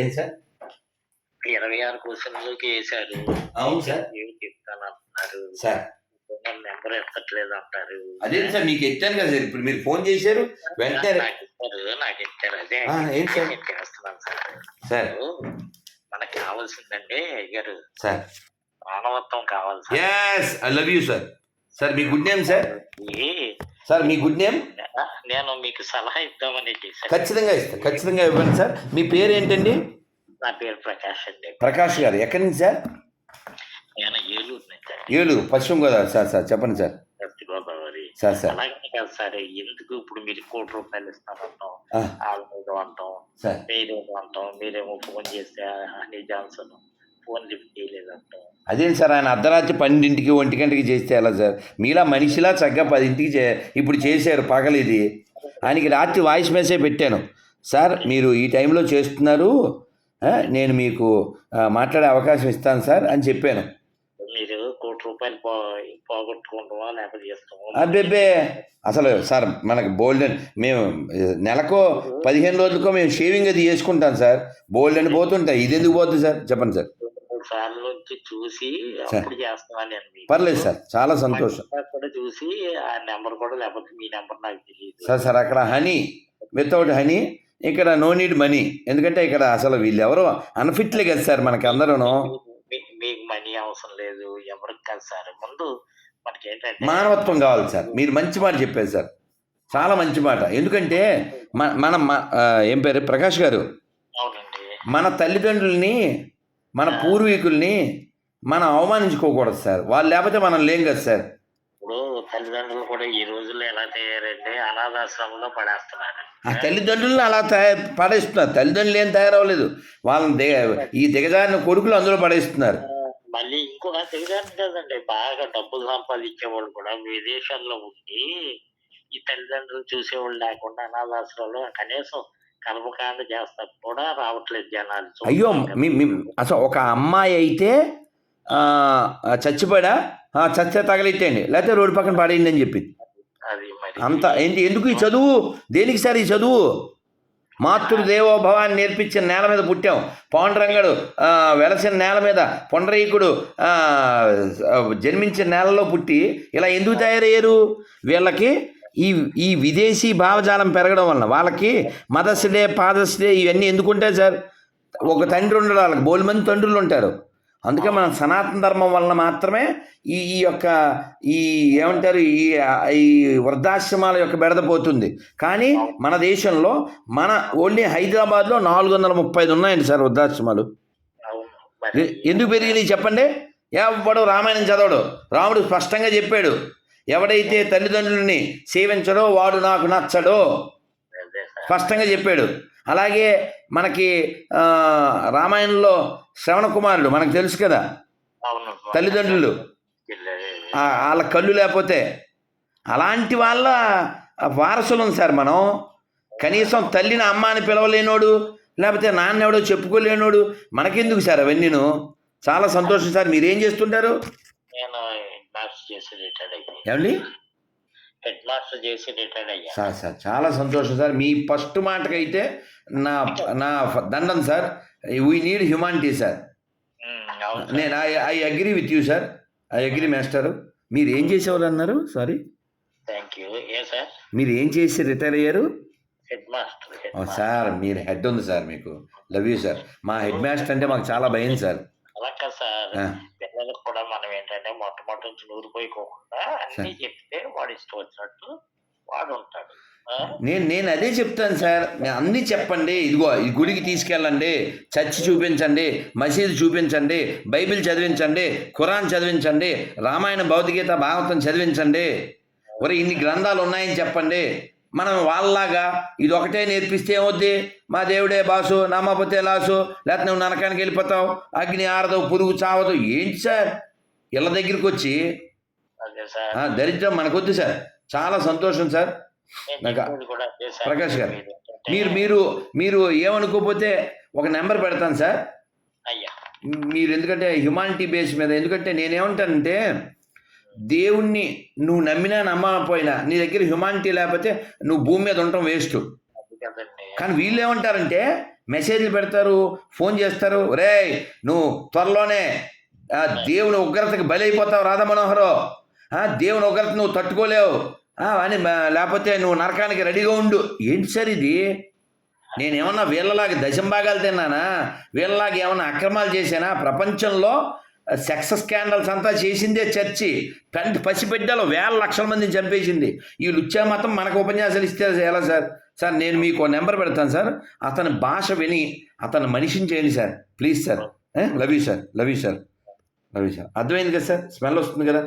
ఏం సార్? ఇరవై ఆరు క్వశ్చన్లకి వేశారు. అవును సార్. ఏమి చెప్తాను అంటున్నారు సార్ నెంబర్ ఎత్తట్లేదు అంటారు. అదే సార్ మీకు ఎత్తాను కదా సార్? ఇప్పుడు మీరు ఫోన్ చేశారు వెంటనే నాకు ఇచ్చారు నాకు ఇచ్చారు అదే. ఏంటి సార్? నేను చేస్తున్నాను సార్. సార్. మనకు కావాల్సిందండి అయ్యారు సార్. మానవత్వం కావాలి sir. I love you sir sir me good name sir sir మీ గుడ్ నేమ్ నేను మీకు సలహా ఇద్దామని చేశాను. ఖచ్చితంగా ఇస్తాను ఖచ్చితంగా ఇవ్వండి సార్. మీ పేరు ఏంటండి నా పేరు ప్రకాష్ అండి. ప్రకాష్ గారు ఎక్కడి నుంచి సార్? నేను ఏలూరు నుంచి. ఏలూరు పశ్చిమ గోదావరి. సార్ సార్ చెప్పండి సార్. గోదావరి. Sir sir. అలాగే కాదు సార్ ఎందుకు ఇప్పుడు మీరు కోటి రూపాయలు ఇస్తానంటాం ఆ, ఆరు అంటాం మీరేమో అంటాం మీరేమో ఫోన్ చేస్తే హనీ జాన్సన్. ఫోన్ లిఫ్ట్ చేయలేదు అంటాం అదేం సార్ ఆయన అర్ధరాత్రి పన్నెండింటికి ఒంటి గంటకి చేస్తే ఎలా సార్? మీలా మనిషిలా చక్కగా పదింటికి చే ఇప్పుడు చేశారు పగలు ఇది ఆయనకి రాత్రి వాయిస్ మెసేజ్ పెట్టాను. సార్ మీరు ఈ టైంలో చేస్తున్నారు నేను మీకు మాట్లాడే అవకాశం ఇస్తాను సార్ అని చెప్పాను. మీరు కోటి రూపాయలు పో పోగొట్టుకుంటామా లేకపోతే చేస్తామా? అబ్బెబ్బే! అసలు సార్ మనకి బోల్డ్ అని మేము నెలకో పదిహేను రోజులకో మేము షేవింగ్ అది చేసుకుంటాం సార్. బోల్డ్ అని పోతుంటాయి. ఇది ఎందుకు పోతుంది సార్? చెప్పండి సార్. సార్లు నుంచి చూసి. అప్పుడు నేను మీకు. పర్లేదు సార్ చాలా సంతోషం. కూడా చూసి ఆ నెంబర్ కూడా లేకపోతే మీ నెంబర్ నాకు తెలియదు. సార్ సార్ అక్కడ హనీ వితౌట్ హనీ ఇక్కడ నో నీడ్ మనీ. ఎందుకంటే ఇక్కడ అసలు వీళ్ళు ఎవరు అన్ఫిట్లే కదా సార్ మనకి అందరూను మీ- మీకు మనీ అవసరం లేదు ఎవరికి కాదు సార్. ముందు మనకి ఏంటంటే మానవత్వం కావాలి సార్. మీరు మంచి మాట చెప్పారు సార్. చాలా మంచి మాట. ఎందుకంటే మన ఏం పేరు? ప్రకాష్ గారు. మన తల్లిదండ్రుల్ని మన పూర్వీకుల్ని మనం అవమానించుకోకూడదు సార్. వాళ్ళు లేకపోతే మనం లేం కదా సార్. ఇప్పుడు తల్లిదండ్రులు కూడా ఈ రోజుల్లో ఎలా తయారండి అనాథాశ్రమంలో పడేస్తున్నారు. ఆ తల్లిదండ్రులను అలా తయారు పడేస్తున్నారు. తల్లిదండ్రులు ఏం తయారవ్వలేదు. వాళ్ళని దిగ ఈ దిగజారిన కొడుకులు అందులో పడేస్తున్నారు. మళ్ళీ ఇంకొక తెలియదు కదండి బాగా డబ్బులు సంపాదించే వాళ్ళు కూడా విదేశాల్లో ఉండి ఈ తల్లిదండ్రులు చూసేవాళ్ళు లేకుండా అనాథాశ్రమంలో కనీసం కర్మకాండ చేస్తా కూడా రావట్లేదు జనాలు. అయ్యో అసలు ఒక అమ్మాయి అయితే ఆ, చచ్చే తగలెట్టండి లేకపోతే రోడ్డు పక్కన పడేయండి అని చెప్పింది. అంత ఏంటి? ఎందుకు ఈ చదువు? దేనికి సార్ ఈ చదువు? మాతృ దేవోభవాన్ని నేర్పించిన నేల మీద పుట్టాం. పాండురంగడు వెలసిన నేల మీద పొండరీకుడు జన్మించిన నేలలో పుట్టి ఇలా ఎందుకు తయారయ్యారు? వీళ్ళకి ఈ ఈ విదేశీ భావజాలం పెరగడం వలన వాళ్ళకి మదర్స్ డే ఫాదర్స్ డే ఇవన్నీ ఎందుకు ఉంటాయి సార్? ఒక తండ్రి ఉండడు వాళ్ళకి బోలు మంది తండ్రులు ఉంటారు. అందుకే మనం సనాతన ధర్మం వలన మాత్రమే ఈ ఈ యొక్క ఈ ఏమంటారు ఈ ఈ వృద్ధాశ్రమాల యొక్క బెడద పోతుంది. కానీ మన దేశంలో మన ఓన్లీ హైదరాబాద్లో నాలుగు వందల ముప్పై ఐదు ఉన్నాయండి సార్ వృద్ధాశ్రమాలు. ఎందుకు పెరిగినాయి చెప్పండి? ఎవడు రామాయణం చదవడు? రాముడు స్పష్టంగా చెప్పాడు. ఎవడైతే తల్లిదండ్రులని సేవించడో వాడు నాకు నచ్చడో? స్పష్టంగా చెప్పాడు. అలాగే మనకి రామాయణంలో శ్రవణ కుమారుడు మనకు తెలుసు కదా? తల్లిదండ్రులు. వాళ్ళ కళ్ళు లేకపోతే. అలాంటి వాళ్ళ వారసులం సార్ మనం. కనీసం తల్లిని అమ్మ అని పిలవలేనోడు లేకపోతే నాన్న ఎవడో చెప్పుకోలేనోడు మనకెందుకు సార్ అవన్నీను? చాలా సంతోషం సార్. మీరు చేస్తుంటారు? చేసి రిటైర్డ్ ఏమండి? హెడ్ మాస్టర్ చేసి రిటైర్డ్ అయ్యాను సార్ సార్ చాలా సంతోషం సార్. మీ ఫస్ట్ మాటకైతే నా నా దండం sir. We need humanity sir. నేను I I agree with you sir. I agree master మీరు ఏం చేసేవారు అన్నారు? సారీ థ్యాంక్ యూ ఏ సార్? మీరు ఏం చేసి రిటైర్ అయ్యారు? హెడ్ మాస్టర్ సార్ మీరు హెడ్ ఉంది సార్ మీకు. Love you sir. మా హెడ్ మాస్టర్ అంటే మాకు చాలా భయం సార్. సార్ ఆ, పిల్లలకు కూడా మనం ఏంటంటే మొట్టమొదటి నుంచి నూరిపోయికోకుండా అన్ని చెప్తే వాడు ఇష్టం వచ్చినట్టు వాడు ఉంటాడు? నేను నేను అదే చెప్తాను సార్. నేను అన్నీ చెప్పండి. ఇదిగో ఈ గుడికి తీసుకెళ్ళండి. చర్చి చూపించండి. మసీదు చూపించండి. బైబిల్ చదివించండి. ఖురాన్ చదివించండి. రామాయణ భౌతికగీత భాగవతం చదివించండి. ఒరే ఇన్ని గ్రంథాలు ఉన్నాయని చెప్పండి. మనం వాళ్ళలాగా ఇది ఒకటే నేర్పిస్తే ఏమవుద్ది? మా దేవుడే బాసు నమ్మపోతే లాసు లేకపోతే నువ్వు నరకానికి వెళ్ళిపోతావు? అగ్ని ఆరదు పురుగు చావదు. ఏంటి సార్? ఇళ్ళ దగ్గరికి వచ్చి దరిద్రం మనకొద్దు సార్. చాలా సంతోషం సార్. నాకు-. ప్రకాష్ గారు, మీరు మీరు మీరు ఏమనుకోకపోతే ఒక నెంబర్ పెడతాను సార్. మీరు ఎందుకంటే హ్యుమానిటీ బేస్ మీద ఎందుకంటే నేనేమంటానంటే దేవుణ్ణి నువ్వు నమ్మినా నమ్మకపోయినా నీ దగ్గర హ్యుమానిటీ లేకపోతే నువ్వు భూమి మీద ఉండటం వేస్ట్. కానీ వీళ్ళు ఏమంటారంటే మెసేజ్లు పెడతారు ఫోన్ చేస్తారు రే నువ్వు త్వరలోనే దేవుని ఉగ్రతకి బలైపోతావు రాధా మనోహరు. ఆ, దేవుని ఉగ్రత నువ్వు తట్టుకోలేవు. అని లేకపోతే నువ్వు నరకానికి రెడీగా ఉండు. ఏంటి సార్ ఇది? నేనేమన్నా వీళ్ళలాగా దశంభాగాలు తిన్నానా? వీళ్ళలాగా ఏమన్నా అక్రమాలు చేశానా? ప్రపంచంలో సెక్స్ స్కాండల్స్ అంతా చేసిందే చర్చి. పెంట పసిబిడ్డలు వేల లక్షల మందిని చంపేసింది. ఈ లుచ్చా మతం మనకు ఉపన్యాసాలు ఇస్తే ఎలా సార్? సార్ నేను మీకు నెంబర్ పెడతాను సార్. అతని భాష విని అతను మనిషిని చేయండి sir. Please sir. Love you sir. Love you sir. Love sir అర్థమైంది కదా సార్? స్మెల్ వస్తుంది కదా?